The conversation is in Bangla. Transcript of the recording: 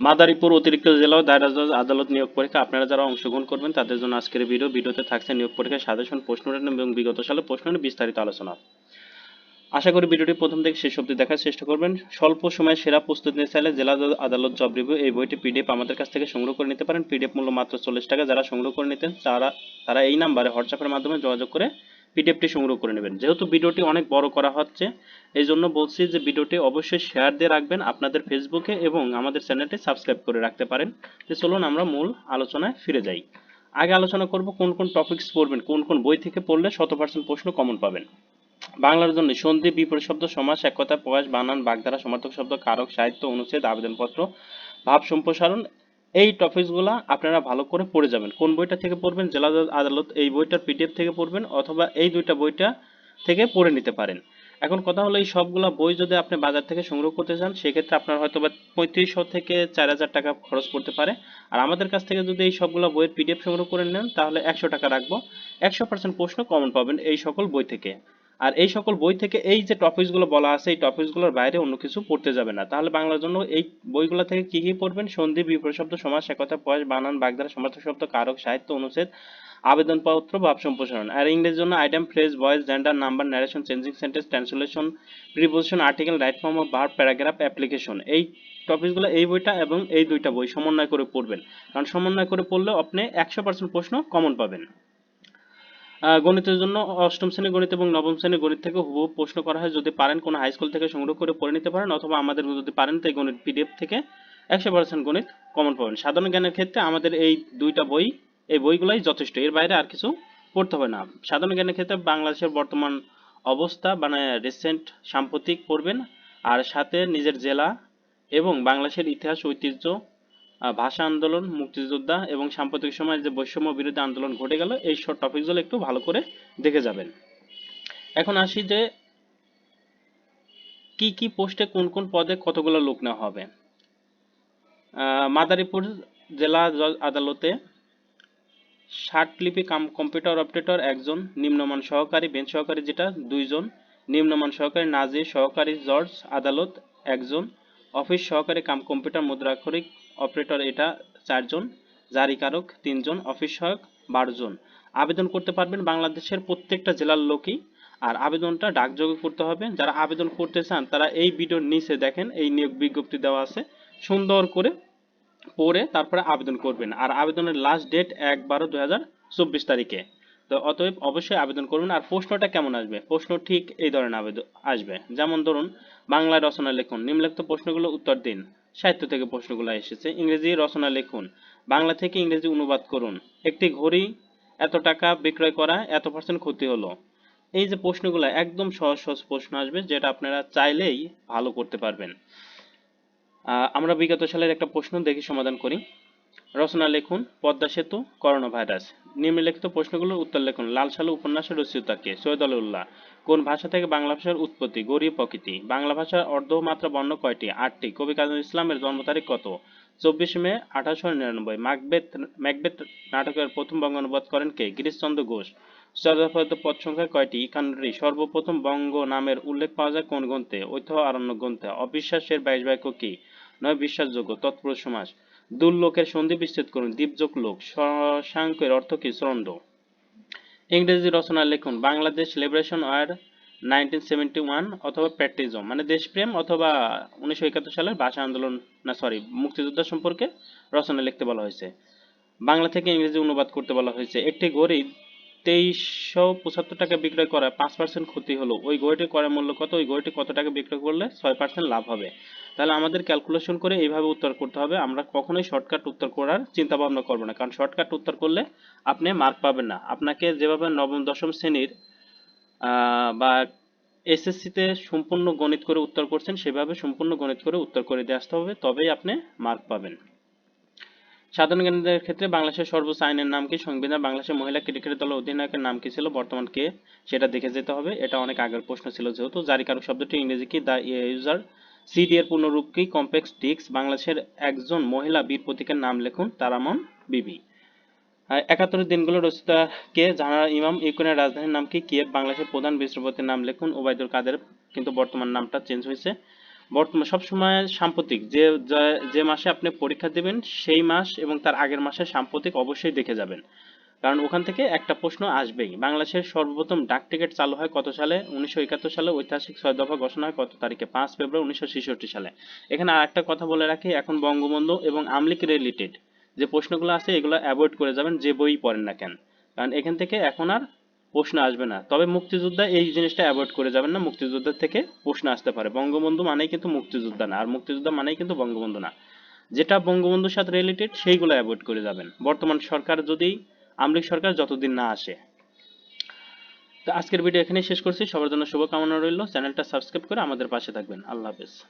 মাদারীপুর অতিরিক্ত জেলা ও দায়রা জজ আদালত নিয়োগ পরীক্ষা। আপনারা যারা অংশগ্রহণ করবেন, তাদের জন্য আজকের ভিডিও ভিডিওতে থাকছে নিয়োগ পরীক্ষার সাজেশন, প্রশ্ন এবং বিগত সালে প্রশ্ন বিস্তারিত আলোচনা। আশা করি ভিডিওটি প্রথম থেকে শেষ অবধি দেখার চেষ্টা করবেন। স্বল্প সময়ে সেরা প্রস্তুতি নিতে চাইলে জেলা আদালত জব রিভিউ এই বইটি পিডিএফ আমাদের কাছ থেকে সংগ্রহ করে নিতে পারেন। পিডিএফ মূল্য মাত্র চল্লিশ টাকা। যারা সংগ্রহ করে নিতেন, তারা তারা এই নাম্বারে হোয়াটসঅ্যাপের মাধ্যমে যোগাযোগ করে পিডিএফটি সংগ্রহ করে নেবেন। যেহেতু ভিডিওটি অনেক বড় করা হচ্ছে এই জন্য বলছি যে ভিডিওটি অবশ্যই শেয়ার দিয়ে রাখবেন আপনাদের ফেসবুকে এবং আমাদের চ্যানেলটি সাবস্ক্রাইব করে রাখতে পারেন। তো চলুন আমরা মূল আলোচনায় ফিরে যাই। আগে আলোচনা করব কোন কোন টপিকস পড়বেন, কোন কোন বই থেকে পড়লে শত পার্সেন্ট প্রশ্ন কমন পাবেন। বাংলার জন্য সন্ধি, বিপরীত শব্দ সমাস এক কথা প্রকাশ বানান, বাগধারা, সমার্থক শব্দ, কারক, সাহিত্য, অনুচ্ছেদ, আবেদনপত্র, ভাব সম্প্রসারণ এই টপিকসগুলো আপনারা ভালো করে পড়ে যাবেন। কোন বইটা থেকে পড়বেন জেলা আদালত এই বইটার পিডিএফ থেকে পড়বেন অথবা এই দুইটা বইটা থেকে পড়ে নিতে পারেন। এখন কথা হলো এই সবগুলা বই যদি আপনি বাজার থেকে সংগ্রহ করতে চান, সেক্ষেত্রে আপনার হয়তো বা পঁয়ত্রিশশো থেকে চার হাজার টাকা খরচ করতে পারে। আর আমাদের কাছ থেকে যদি এই সবগুলা বইয়ের পিডিএফ সংগ্রহ করে নেন, তাহলে একশো টাকা রাখব। একশো পার্সেন্ট প্রশ্ন কমন পাবেন এই সকল বই থেকে। আর এই সকল বই থেকে এই যে টপিকসগুলো বলা আছে, এই টপিকসগুলোর বাইরে অন্য কিছু পড়তে যাবে না। তাহলে বাংলার জন্য এই বইগুলো থেকে কি কি পড়বেন? সন্ধি বিপরীত শব্দ সমাস একতা পয়স বানান বাগধারা সমার্থক শব্দ, কারক, সাহিত্য, অনুচ্ছেদ, আবেদনপত্র, ভাব সম্প্রসারণ। আর ইংরেজির জন্য item phrase voice gender number narration changing sentence translation preposition article right form of verb paragraph application এই টপিকসগুলো এই বইটা এবং এই দুইটা বই সমন্বয় করে পড়বেন। কারণ সমন্বয় করে পড়লে আপনি একশো পার্সেন্ট প্রশ্ন কমন পাবেন। গণিতের জন্য অষ্টম শ্রেণি গণিত এবং নবম শ্রেণি গণিত থেকে হুবহু প্রশ্ন করা হয়। যদি পারেন কোনো হাই স্কুল থেকে সংগ্রহ করে পড়ে নিতে পারেন অথবা আমাদের যদি পারেন তো গণিত পিডিএফ থেকে একশো পার্সেন্ট গণিত কমন পাবেন। সাধারণ জ্ঞানের ক্ষেত্রে আমাদের এই দুইটা বই, এই বইগুলাই যথেষ্ট। এর বাইরে আর কিছু পড়তে হবে না। সাধারণ জ্ঞানের ক্ষেত্রে বাংলাদেশের বর্তমান অবস্থা মানে রিসেন্ট সাম্প্রতিক পড়বেন, আর সাথে নিজের জেলা এবং বাংলাদেশের ইতিহাস, ঐতিহ্য ভাষা আন্দোলন, মুক্তিযোদ্ধা এবং সাম্প্রতিক সময়ে যে বৈষম্য বিরোধী আন্দোলন ঘটে গেল, এই সব টপিকগুলো একটু ভালো করে দেখে যাবেন। এখন আসি যে কি কি পোস্টে কোন কোন পদে কতগুলো লোক নেওয়া হবে। মাদারীপুর জেলা আদালতে ষাটলিপি কাম কম্পিউটার অপারেটর একজন, নিম্নমান সহকারী বেঞ্চ সহকারী যেটা, দুইজন, নিম্নমান সহকারী নাজির সহকারী জজ আদালত একজন অফিস সহকারী কাম কম্পিউটার মুদ্রাক্ষরিক অপারেটর এটা চারজন, জারিকারক তিনজন, অফিস সহায়ক বারো জন আবেদন করতে পারবেন বাংলাদেশের প্রত্যেকটা জেলার লোকই। আর আবেদনটা ডাকযোগে করতে হবে। যারা আবেদন করতে চান, তারা এই ভিডিওর নিচে দেখেন, এই নিয়োগ বিজ্ঞপ্তি দেওয়া আছে। সুন্দর করে পড়ে তারপরে আবেদন করবেন। আর আবেদনের লাস্ট ডেট এক বারো চব্বিশ তারিখে। তো অতএব অবশ্যই আবেদন করবেন আর প্রশ্নটা কেমন আসবে? প্রশ্ন ঠিক এই ধরনের আবেদন আসবে। যেমন ধরুন বাংলায় রচনা লিখুন। নিম্নলিখিত প্রশ্নগুলো উত্তর দিন। সাহিত্য থেকে প্রশ্নগুলো এসেছে। ইংরেজি রচনা লিখুন। বাংলা থেকে ইংরেজি অনুবাদ করুন। একটি ঘড়ি, এত টাকা বিক্রয় করা, এত পার্সেন্ট ক্ষতি হলো। এই যে প্রশ্নগুলো, একদম সহজ সহজ প্রশ্ন আসবে, যেটা আপনারা চাইলেই ভালো করতে পারবেন। আমরা বিগত সালের একটা প্রশ্ন দেখি সমাধান করি। রচনা লিখুন, পদ্মা সেতু, করোনা ভাইরাস। নিম্নলিখিত প্রশ্নগুলোর উত্তর লিখুন, লাল সালু উপন্যাসের রচয়িতা কে সৈয়দ আলিউল্লাহ কোন ভাষা থেকে বাংলা ভাষার উৎপত্তি গরিব প্রকৃতি? বাংলা ভাষার অর্ধমাত্রা বর্ণ কয়টি? আটটি। কবি কাজী ইসলামের জন্ম তারিখ কত? চব্বিশে মে, আঠারোশো নিরানব্বই। ম্যাকবেথ ম্যাকবেথ নাটকের প্রথম বঙ্গ অনুবাদ করেন কে? গিরিশচন্দ্র ঘোষ। চর্যাপদ পদ সংখ্যা কয়টি? একান্নটি সর্বপ্রথম বঙ্গ নামের উল্লেখ পাওয়া যায় কোন গ্রন্থে? ঐথ আরণ্য গ্রন্থে। অবিশ্বাসের বাইশ বাক্য কি? নয়, বিশ্বাসযোগ্য, তৎপুরুষ সমাস দুর্লোকের সন্ধি বিচ্ছেদ করুন দীপযোগ লোক শশাঙ্কের অর্থ কি? চন্ড ইংরেজি রচনা লিখুন, Bangladesh liberation war nineteen seventy one অথবা প্যাট্রিজম মানে দেশপ্রেম অথবা উনিশশো একাত্তর সালের ভাষা আন্দোলন, না সরি মুক্তিযোদ্ধা সম্পর্কে রচনা লিখতে বলা হয়েছে। বাংলা থেকে ইংরেজি অনুবাদ করতে বলা হয়েছে। একটি ঘড়ি তেইশশো পঁচাত্তর টাকা বিক্রয় করা, পাঁচ পার্সেন্ট ক্ষতি হলো। ওই ঘড়িটির ক্রয় মূল্য কত? ওই ঘড়িটি কত টাকা বিক্রয় করলে ছয় পার্সেন্ট লাভ হবে? তাহলে আমাদের ক্যালকুলেশন করে এইভাবে উত্তর করতে হবে। আমরা কখনোই শর্টকাট উত্তর করার চিন্তা ভাবনা করব না। কারণ শর্টকাট উত্তর করলে আপনি মার্ক পাবেন না। আপনাকে যেভাবে নবম, দশম শ্রেণির বা এসএসসিতে সম্পূর্ণ গণিত করে উত্তর করছেন, সেভাবে সম্পূর্ণ গণিত করে উত্তর করে দিয়ে আসতে হবে। তবেই আপনি মার্ক পাবেন। সাধারণ জ্ঞানীদের ক্ষেত্রে বাংলাদেশের সর্বোচ্চ আইনের নাম কি? সংবিধান, বাংলাদেশের মহিলা ক্রিকেট দলের অধিনায়কের নাম কি ছিল? বর্তমান কে? সেটা দেখে যেতে হবে। এটা অনেক আগের প্রশ্ন ছিল যেহেতু। জারিকারক শব্দটি ইংরেজি কি? দ্য ইউজার সিডি এর পূর্ণরূপ কি? কমপ্লেক্স ডিস্ক বাংলাদেশের একজন মহিলা বীর প্রতীকের নাম লিখুন, তারামন বিবি। একাত্তরের দিনগুলো রচিতা কে? জানা ইমাম, ইউক্রেনের রাজধানীর নাম কি? কিয়েভ, বাংলাদেশের প্রধান বিচারপতির নাম লিখুন, ওবায়দুল কাদের। কিন্তু বর্তমান নামটা চেঞ্জ হয়েছে। বর্তমান সবসময় সাম্প্রতিক, যে যে- মাসে আপনি পরীক্ষা দেবেন, সেই মাস এবং তার আগের মাসে সাম্প্রতিক অবশ্যই দেখে যাবেন। কারণ ওখান থেকে একটা প্রশ্ন আসবেই, বাংলাদেশের সর্বপ্রথম ডাক টিকিট চালু হয় কত সালে? উনিশশো একাত্তর সালে, ঐতিহাসিক ছয় দফা ঘোষণা হয় কত তারিখে? পাঁচ ফেব্রুয়ারি উনিশশো ছেষট্টি সালে। এখানে আর একটা কথা বলে রাখি, এখন বঙ্গবন্ধু এবং আমলিক রিলেটেড যে প্রশ্নগুলো আছে, এগুলো অ্যাভয়েড করে যাবেন, যে বই পড়েন না কেন। কারণ এখান থেকে এখন আর প্রশ্ন আসবে না। তবে মুক্তিযোদ্ধা এই জিনিসটা অ্যাভয়েড করে যাবেন না, মুক্তিযোদ্ধার থেকে প্রশ্ন আসতে পারে। বঙ্গবন্ধু মানেই কিন্তু মুক্তিযোদ্ধা না, আর মুক্তিযোদ্ধা মানেই কিন্তু বঙ্গবন্ধু না। যেটা বঙ্গবন্ধুর সাথে রিলেটেড সেইগুলো অ্যাভয়েড করে যাবেন। বর্তমান সরকার যদি, আমলিক সরকার যতদিন না আসে। তো আজকের ভিডিও এখানেই শেষ করছি। সবার জন্য শুভকামনা রইল। চ্যানেলটা সাবস্ক্রাইব করে আমাদের পাশে থাকবেন। আল্লাহ হাফেজ।